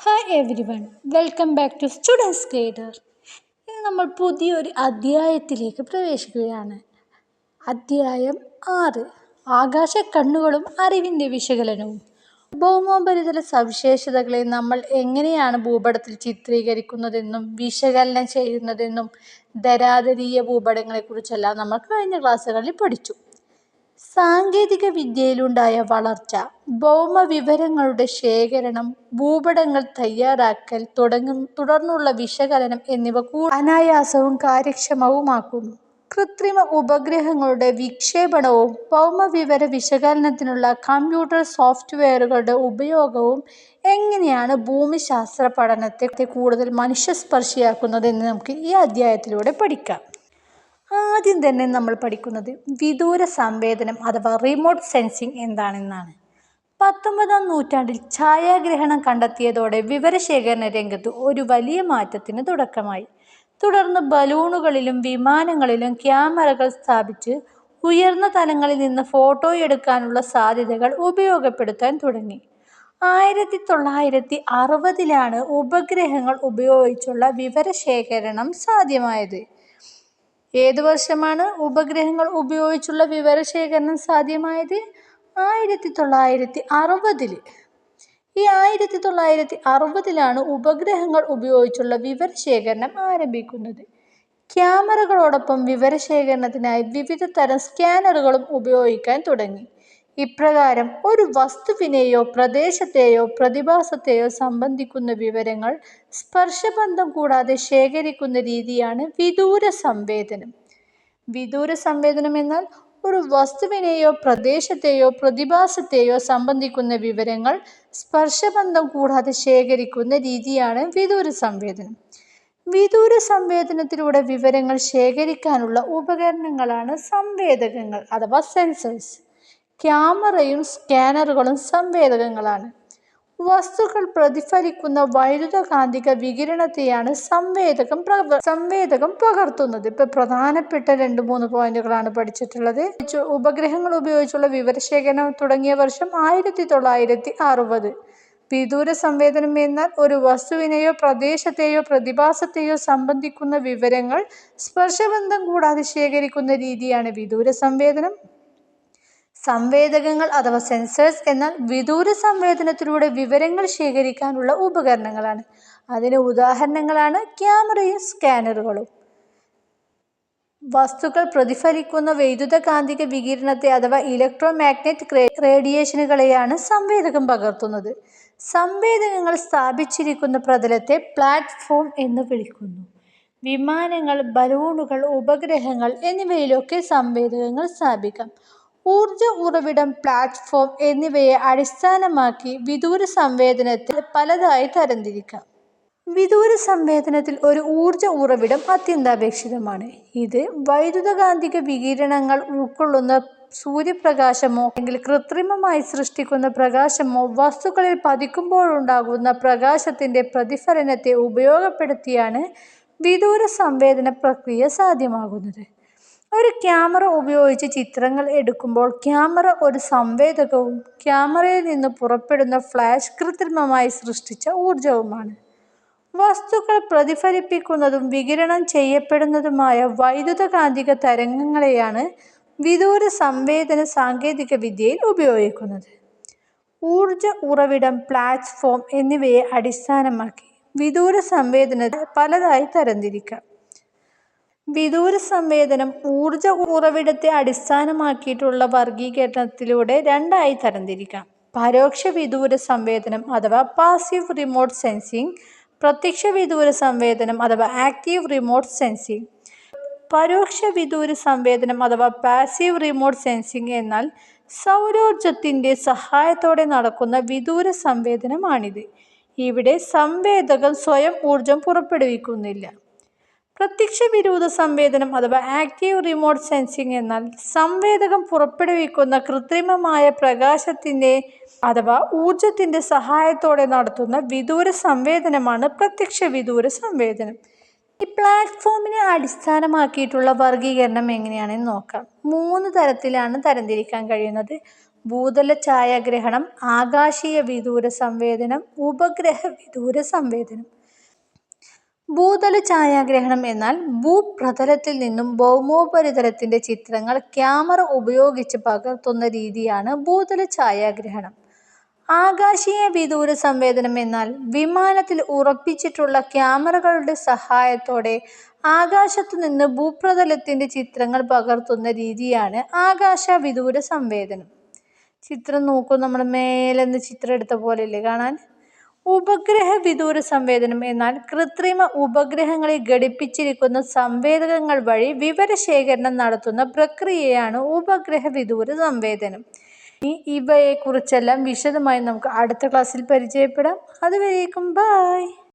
Hi everyone welcome back to students guider ഇന്ന് നമ്മൾ പുതിയൊരു അധ്യായത്തിലേക്ക് പ്രവേശിക്കുകയാണ്. അധ്യായം ആറ്. ആകാശ കണ്ണുകളും അറിവിന്റെ വിശകലനവും. ഭൗമോപരിതല സവിശേഷതകളെ നമ്മൾ എങ്ങനെയാണ് ഭൂപടത്തിൽ ചിത്രീകരിക്കുന്നതെന്നും വിശകലനം ചെയ്യുന്നതെന്നും ധരാതരീയ ഭൂപടങ്ങളെക്കുറിച്ചെല്ലാം നമ്മൾ കഴിഞ്ഞ ക്ലാസ്സുകളിൽ പഠിച്ചു. സാങ്കേതിക വിദ്യയിലുണ്ടായ വളർച്ച ഭൗമ വിവരങ്ങളുടെ ശേഖരണം ഭൂപടങ്ങൾ തയ്യാറാക്കൽ തുടങ്ങും തുടർന്നുള്ള വിശകലനം എന്നിവ അനായാസവും കാര്യക്ഷമവുമാക്കുന്നു. കൃത്രിമ ഉപഗ്രഹങ്ങളുടെ വിക്ഷേപണവും ഭൗമവിവര വിശകലനത്തിനുള്ള കമ്പ്യൂട്ടർ സോഫ്റ്റ്വെയറുകളുടെ ഉപയോഗവും എങ്ങനെയാണ് ഭൂമിശാസ്ത്ര പഠനത്തെ കൂടുതൽ മനുഷ്യസ്പർശിയാക്കുന്നതെന്ന് നമുക്ക് ഈ അധ്യായത്തിലൂടെ പഠിക്കാം. ആദ്യം തന്നെ നമ്മൾ പഠിക്കുന്നത് വിദൂര സംവേദനം അഥവാ റിമോട്ട് സെൻസിങ് എന്താണെന്നാണ്. പത്തൊമ്പതാം നൂറ്റാണ്ടിൽ ഛായാഗ്രഹണം കണ്ടെത്തിയതോടെ വിവരശേഖരണ രംഗത്ത് ഒരു വലിയ മാറ്റത്തിന് തുടക്കമായി. തുടർന്ന് ബലൂണുകളിലും വിമാനങ്ങളിലും ക്യാമറകൾ സ്ഥാപിച്ച് ഉയർന്ന തലങ്ങളിൽ നിന്ന് ഫോട്ടോ എടുക്കാനുള്ള സാധ്യതകൾ ഉപയോഗപ്പെടുത്താൻ തുടങ്ങി. ആയിരത്തി തൊള്ളായിരത്തി അറുപതിലാണ് ഉപഗ്രഹങ്ങൾ ഉപയോഗിച്ചുള്ള വിവരശേഖരണം സാധ്യമായത്. ഏത് വർഷമാണ് ഉപഗ്രഹങ്ങൾ ഉപയോഗിച്ചുള്ള വിവരശേഖരണം സാധ്യമായത്? ആയിരത്തി തൊള്ളായിരത്തി അറുപതിൽ ഈ ആയിരത്തി തൊള്ളായിരത്തി അറുപതിലാണ് ഉപഗ്രഹങ്ങൾ ഉപയോഗിച്ചുള്ള വിവരശേഖരണം ആരംഭിക്കുന്നത്. ക്യാമറകളോടൊപ്പം വിവരശേഖരണത്തിനായി വിവിധ തരം സ്കാനറുകളും ഉപയോഗിക്കാൻ തുടങ്ങി. ഇപ്രകാരം ഒരു വസ്തുവിനെയോ പ്രദേശത്തെയോ പ്രതിഭാസത്തെയോ സംബന്ധിക്കുന്ന വിവരങ്ങൾ സ്പർശബന്ധം കൂടാതെ ശേഖരിക്കുന്ന രീതിയാണ് വിദൂര സംവേദനം. വിദൂര സംവേദനം എന്നാൽ ഒരു വസ്തുവിനെയോ പ്രദേശത്തെയോ പ്രതിഭാസത്തെയോ സംബന്ധിക്കുന്ന വിവരങ്ങൾ സ്പർശബന്ധം കൂടാതെ ശേഖരിക്കുന്ന രീതിയാണ് വിദൂര സംവേദനം. വിദൂര സംവേദനത്തിലൂടെ വിവരങ്ങൾ ശേഖരിക്കാനുള്ള ഉപകരണങ്ങളാണ് സംവേദകങ്ങൾ അഥവാ സെൻസേഴ്സ് ക്യാമറയും സ്കാനറുകളും സംവേദകങ്ങളാണ്. വസ്തുക്കൾ പ്രതിഫലിക്കുന്ന വൈദ്യുതകാന്തിക വികിരണത്തെയാണ് സംവേദകം സംവേദകം പകർത്തുന്നത്. ഇപ്പൊ പ്രധാനപ്പെട്ട രണ്ട് മൂന്ന് പോയിന്റുകളാണ് പഠിച്ചിട്ടുള്ളത്. ഉപഗ്രഹങ്ങൾ ഉപയോഗിച്ചുള്ള വിവരശേഖരണം തുടങ്ങിയ വർഷം ആയിരത്തി തൊള്ളായിരത്തി അറുപത് വിദൂര സംവേദനം എന്നാൽ ഒരു വസ്തുവിനെയോ പ്രദേശത്തെയോ പ്രതിഭാസത്തെയോ സംബന്ധിക്കുന്ന വിവരങ്ങൾ സ്പർശബന്ധം കൂടാതെ ശേഖരിക്കുന്ന രീതിയാണ് വിദൂര സംവേദനം. സംവേദകങ്ങൾ അഥവാ സെൻസേഴ്സ് എന്നാൽ വിദൂര സംവേദനത്തിലൂടെ വിവരങ്ങൾ ശേഖരിക്കാനുള്ള ഉപകരണങ്ങളാണ്. അതിന് ഉദാഹരണങ്ങളാണ് ക്യാമറയും സ്കാനറുകളും. വസ്തുക്കൾ പ്രതിഫലിക്കുന്ന വൈദ്യുത കാന്തിക വികിരണത്തെ അഥവാ ഇലക്ട്രോ മാഗ്നറ്റിക് റേഡിയേഷനുകളെയാണ് സംവേദകം പകർത്തുന്നത്. സംവേദകങ്ങൾ സ്ഥാപിച്ചിരിക്കുന്ന പ്രതലത്തെ പ്ലാറ്റ്ഫോം എന്ന് വിളിക്കുന്നു. വിമാനങ്ങൾ ബലൂണുകൾ ഉപഗ്രഹങ്ങൾ എന്നിവയിലൊക്കെ സംവേദകങ്ങൾ സ്ഥാപിക്കാം. ഊർജ ഉറവിടം പ്ലാറ്റ്ഫോം എന്നിവയെ അടിസ്ഥാനമാക്കി വിദൂര സംവേദനത്തിൽ പലതായി തരംതിരിക്കാം. വിദൂര സംവേദനത്തിൽ ഒരു ഊർജ ഉറവിടം അത്യന്താപേക്ഷിതമാണ്. ഇത് വൈദ്യുതകാന്തിക വികിരണങ്ങൾ ഉൾക്കൊള്ളുന്ന സൂര്യപ്രകാശമോ അല്ലെങ്കിൽ കൃത്രിമമായി സൃഷ്ടിക്കുന്ന പ്രകാശമോ വസ്തുക്കളിൽ പതിക്കുമ്പോഴുണ്ടാകുന്ന പ്രകാശത്തിന്റെ പ്രതിഫലനത്തെ ഉപയോഗപ്പെടുത്തിയാണ് വിദൂര സംവേദന പ്രക്രിയ സാധ്യമാകുന്നത്. ഒരു ക്യാമറ ഉപയോഗിച്ച് ചിത്രങ്ങൾ എടുക്കുമ്പോൾ ക്യാമറ ഒരു സംവേദകവും ക്യാമറയിൽ നിന്ന് പുറപ്പെടുന്ന ഫ്ലാഷ് കൃത്രിമമായി സൃഷ്ടിച്ച ഊർജവുമാണ് വസ്തുക്കൾ പ്രതിഫലിപ്പിക്കുന്നതും വികിരണം ചെയ്യപ്പെടുന്നതുമായ വൈദ്യുതകാന്തിക തരംഗങ്ങളെയാണ് വിദൂര സംവേദന സാങ്കേതിക വിദ്യയിൽ ഉപയോഗിക്കുന്നത്. ഊർജ ഉറവിടം പ്ലാറ്റ്ഫോം എന്നിവയെ അടിസ്ഥാനമാക്കി വിദൂര സംവേദനത്തെ പലതായി തരംതിരിക്കാം. വിദൂര സംവേദനം ഊർജ ഉറവിടത്തെ അടിസ്ഥാനമാക്കിയിട്ടുള്ള വർഗീകരണത്തിലൂടെ രണ്ടായി തരംതിരിക്കാം. പരോക്ഷ വിദൂര സംവേദനം അഥവാ പാസീവ് റിമോട്ട് സെൻസിങ് പ്രത്യക്ഷ വിദൂര സംവേദനം അഥവാ ആക്റ്റീവ് റിമോട്ട് സെൻസിങ് പരോക്ഷ വിദൂര സംവേദനം അഥവാ പാസീവ് റിമോട്ട് സെൻസിങ് എന്നാൽ സൗരോർജത്തിന്റെ സഹായത്തോടെ നടക്കുന്ന വിദൂര സംവേദനമാണിത് ഇവിടെ സംവേദകം സ്വയം ഊർജം പുറപ്പെടുവിക്കുന്നില്ല. പ്രത്യക്ഷ വിരോധ സംവേദനം അഥവാ ആക്റ്റീവ് റിമോട്ട് സെൻസിങ് എന്നാൽ സംവേദകം പുറപ്പെടുവിക്കുന്ന കൃത്രിമമായ പ്രകാശത്തിന്റെ അഥവാ ഊർജത്തിന്റെ സഹായത്തോടെ നടത്തുന്ന വിദൂര സംവേദനമാണ് പ്രത്യക്ഷ വിദൂര സംവേദനം ഈ പ്ലാറ്റ്ഫോമിനെ അടിസ്ഥാനമാക്കിയിട്ടുള്ള വർഗീകരണം എങ്ങനെയാണെന്ന് നോക്കാം. മൂന്ന് തരത്തിലാണ് തരംതിരിക്കാൻ കഴിയുന്നത്. ഭൂതല ഛായാഗ്രഹണം ആകാശീയ വിദൂര സംവേദനം ഉപഗ്രഹ വിദൂര സംവേദനം ഭൂതല ഛായാഗ്രഹണം എന്നാൽ ഭൂപ്രതലത്തിൽ നിന്നും ഭൗമോപരിതലത്തിന്റെ ചിത്രങ്ങൾ ക്യാമറ ഉപയോഗിച്ച് പകർത്തുന്ന രീതിയാണ് ഭൂതല ഛായാഗ്രഹണം ആകാശീയ വിദൂര സംവേദനം എന്നാൽ വിമാനത്തിൽ ഉറപ്പിച്ചിട്ടുള്ള ക്യാമറകളുടെ സഹായത്തോടെ ആകാശത്തു നിന്ന് ഭൂപ്രതലത്തിന്റെ ചിത്രങ്ങൾ പകർത്തുന്ന രീതിയാണ് ആകാശ വിദൂര സംവേദനം. ചിത്രം നോക്കൂ നമ്മൾ മേലെ നിന്ന് ചിത്രം എടുത്ത പോലെയല്ലേ കാണാൻ? ഉപഗ്രഹ വിദൂര സംവേദനം എന്നാൽ കൃത്രിമ ഉപഗ്രഹങ്ങളെ ഘടിപ്പിച്ചിരിക്കുന്ന സംവേദകങ്ങൾ വഴി വിവരശേഖരണം നടത്തുന്ന പ്രക്രിയയാണ് ഉപഗ്രഹ വിദൂര സംവേദനം. ഇനി ഇവയെക്കുറിച്ചെല്ലാം വിശദമായി നമുക്ക് അടുത്ത ക്ലാസ്സിൽ പരിചയപ്പെടാം. അതുവരേക്കും ബായ്